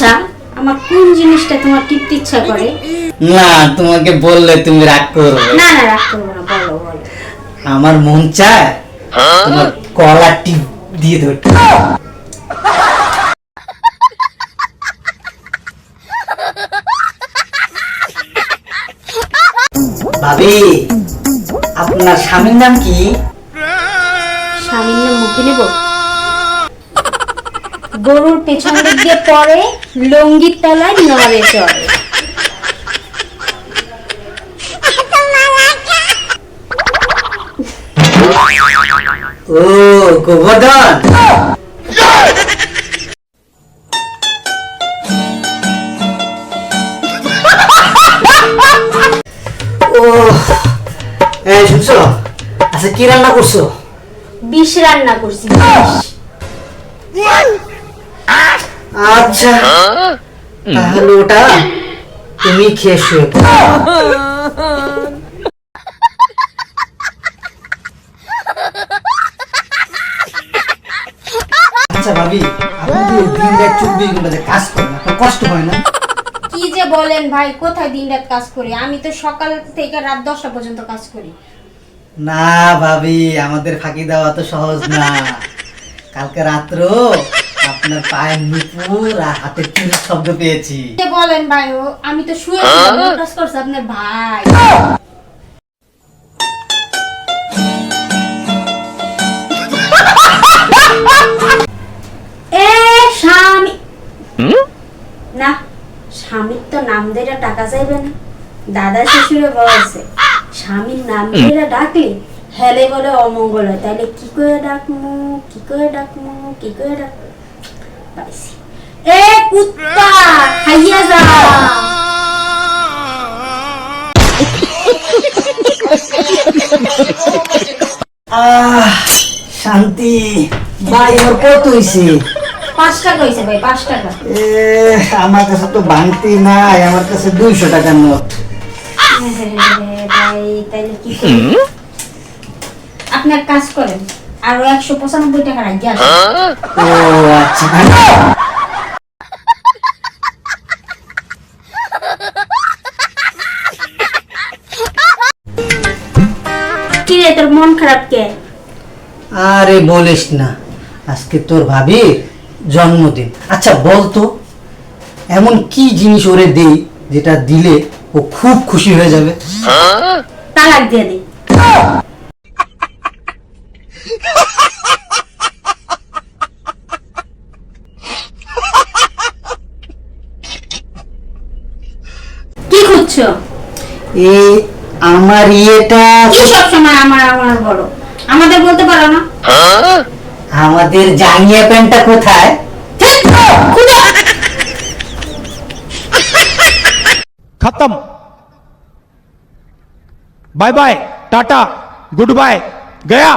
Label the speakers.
Speaker 1: আচ্ছা আমার কোন জিনিসটা তোমার টিপতে ইচ্ছা করে?
Speaker 2: না তোমাকে বললে তুমি রাগ করবে।
Speaker 1: না না রাগ করব না বলো বলো।
Speaker 2: আমার মন চায় তোমার কলার টিপ দিয়ে ধরতে ভাবি আপনার স্বামীর নাম কি?
Speaker 1: স্বামীর নাম মুখে নেব? গরুর পেছন দিক দিয়ে পরে লঙ্গির তলায় নড়ে চড়ে।
Speaker 2: ও গোবর্ধন! ও এই শুনছো? আচ্ছা কি রান্না করছ?
Speaker 1: বিষ রান্না করছি বিষ।
Speaker 2: আচ্ছা। তাহলে ওটা তুমি খেয়ে শুয়ে আচ্ছা ভাবি আপনি দিন রাত চব্বিশ ঘণ্টা যে কাজ করেন আপনার কষ্ট হয় না?
Speaker 1: কি যে বলেন ভাই কোথায় দিন রাত কাজ করি? আমি তো সকাল থেকে রাত দশটা পর্যন্ত কাজ করি।
Speaker 2: না ভাবি আমাদের ফাঁকি দেওয়া তো সহজ না। কালকে রাত্র আপনার পায়ের নুপুর আর হাতের শব্দ পেয়েছি।
Speaker 1: কি বলেন ভাই ও? আমি তো শুয়ে কাজ করছে আপনার ভাই। এ স্বামী না স্বামীর তো নাম দিয়ে টাকা চাইবে না। দাদা শ্বশুরে বলছে স্বামীর নাম দিয়ে ডাকলে হেলে বলে অমঙ্গল হয়। তাহলে কি করে ডাকমু কি করে ডাকমু কি করে ডাকমু? পাইছি এ কুত্তা খাইয়া যা।
Speaker 2: আহ শান্তি। ভাই আমার কত হইছে?
Speaker 1: পাঁচ টাকা হয়েছে ভাই পাঁচ টাকা।
Speaker 2: এ আমার কাছে তো ভাঙতি নাই আমার কাছে দুইশো টাকার নোট।
Speaker 1: ভাই তাহলে কি করি? আপনি এক কাজ করেন। আরও একশো পঁচানব্বই টাকা রাখি
Speaker 2: ও আচ্ছা
Speaker 1: কি তোর মন খারাপ কে?
Speaker 2: আরে বলিস না আজকে তোর ভাবির জন্মদিন। আচ্ছা বল তো এমন কি জিনিস ওরে দেই যেটা দিলে ও খুব খুশি হয়ে যাবে?
Speaker 1: তালাক দিয়ে দে। বলছো?
Speaker 2: এই আমার ইয়েটা
Speaker 1: কি সব সময় আমার আমার বড় আমাদের বলতে পারো না।
Speaker 2: আমাদের জাঙ্গিয়া প্যান্টটা কোথায়?
Speaker 3: খতম। Bye bye tata good bye Gaya.